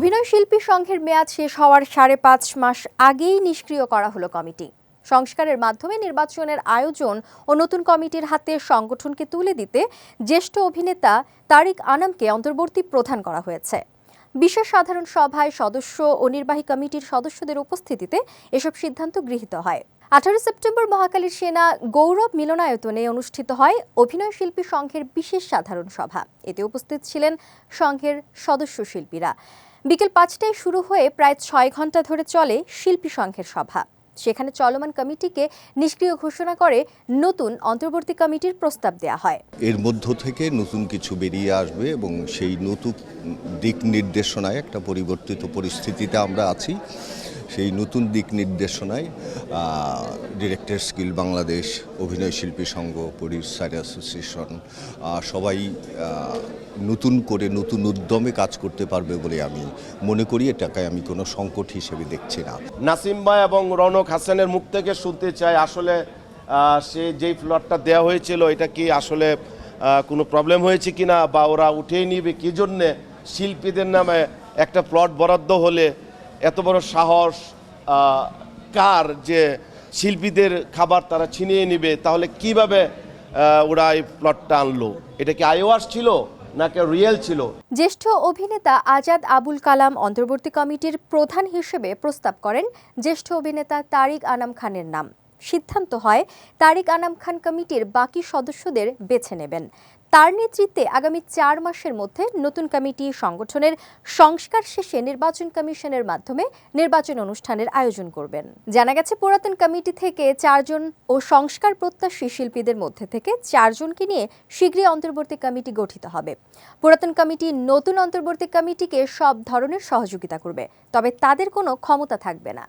অভিনয় শিল্পী সংঘের মেয়াদ শেষ হওয়ার সাড়ে পাঁচ মাস আগেই নিষ্ক্রিয় করা হলো কমিটি। সংস্কারের মাধ্যমে নির্বাচনের আয়োজন ও নতুন কমিটির হাতে সংগঠনকে তুলে দিতে জ্যেষ্ঠ অভিনেতা তারিক আনামকে অন্তর্বর্তী প্রধান করা হয়েছে। বিশেষ সাধারণ সভায় সদস্য ও নির্বাহী কমিটির সদস্যদের উপস্থিতিতে এসব সিদ্ধান্ত গৃহীত হয়। আঠারো সেপ্টেম্বর মহাকালীর সেনা গৌরব মিলনায়তনে অনুষ্ঠিত হয় অভিনয় শিল্পী সংঘের বিশেষ সাধারণ সভা। এতে উপস্থিত ছিলেন সংঘের সদস্য শিল্পীরা। বিকেল পাঁচটায় শুরু হয়ে প্রায় ছয় ঘণ্টা ধরে চলে শিল্পী সংঘের সভা। সেখানে চলমান কমিটিকে নিষ্ক্রিয় ঘোষণা করে নতুন অন্তর্বর্তী কমিটির প্রস্তাব দেওয়া হয়। এর মধ্য থেকে নতুন কিছু বেরিয়ে আসবে এবং সেই নতুন দিক নির্দেশনায় একটা পরিবর্তিত পরিস্থিতিতে আমরা আছি। সেই নতুন দিক নির্দেশনায় ডিরেক্টর স্কিল বাংলাদেশ অভিনয় শিল্পী সংঘ প্রডিউসার অ্যাসোসিয়েশন সবাই নতুন করে নতুন উদ্যমে কাজ করতে পারবে বলে আমি মনে করি। এটাকে আমি কোনো সংকট হিসেবে দেখছি না। নাসিম ভাই এবং রনক হাসানের মুখ থেকে শুনতে চাই, আসলে সে যেই ফ্লটটা দেওয়া হয়েছিল, এটা কি আসলে কোনো প্রবলেম হয়েছে কিনা বা ওরা উঠিয়ে নিবে? কি জন্যে শিল্পীদের নামে একটা প্লট বরাদ্দ হলে এত বড় সাহস কার যে শিল্পীদের খাবার তারা ছিনিয়ে নিবে, তাহলে কীভাবে ওরা এই প্লটটা আনলো? এটা কি আইওয়াস ছিল রিয়েল ছিল? জ্যেষ্ঠ অভিনেতা আজাদ আবুল কালাম অন্তর্বর্তী কমিটির প্রধান হিসেবে প্রস্তাব করেন জ্যেষ্ঠ অভিনেতা তারিক আনাম খানের নাম। সিদ্ধান্ত হয়, তারিক আনাম খান কমিটির বাকি সদস্যদের বেছে নেবেন। তার নেতৃত্বে আগামী চার মাসের মধ্যে নতুন কমিটি সংগঠনের সংস্কার শেষে নির্বাচন কমিশনের মাধ্যমে নির্বাচন অনুষ্ঠানের আয়োজন করবেন। জানা গেছে, পুরাতন কমিটি থেকে চারজন ও সংস্কার প্রত্যাশী শিল্পীদের মধ্যে থেকে চারজনকে নিয়ে শীঘ্রই অন্তর্বর্তী কমিটি গঠিত হবে। পুরাতন কমিটি নতুন অন্তর্বর্তী কমিটিকে সব ধরনের সহযোগিতা করবে, তবে তাদের কোনো ক্ষমতা থাকবে না।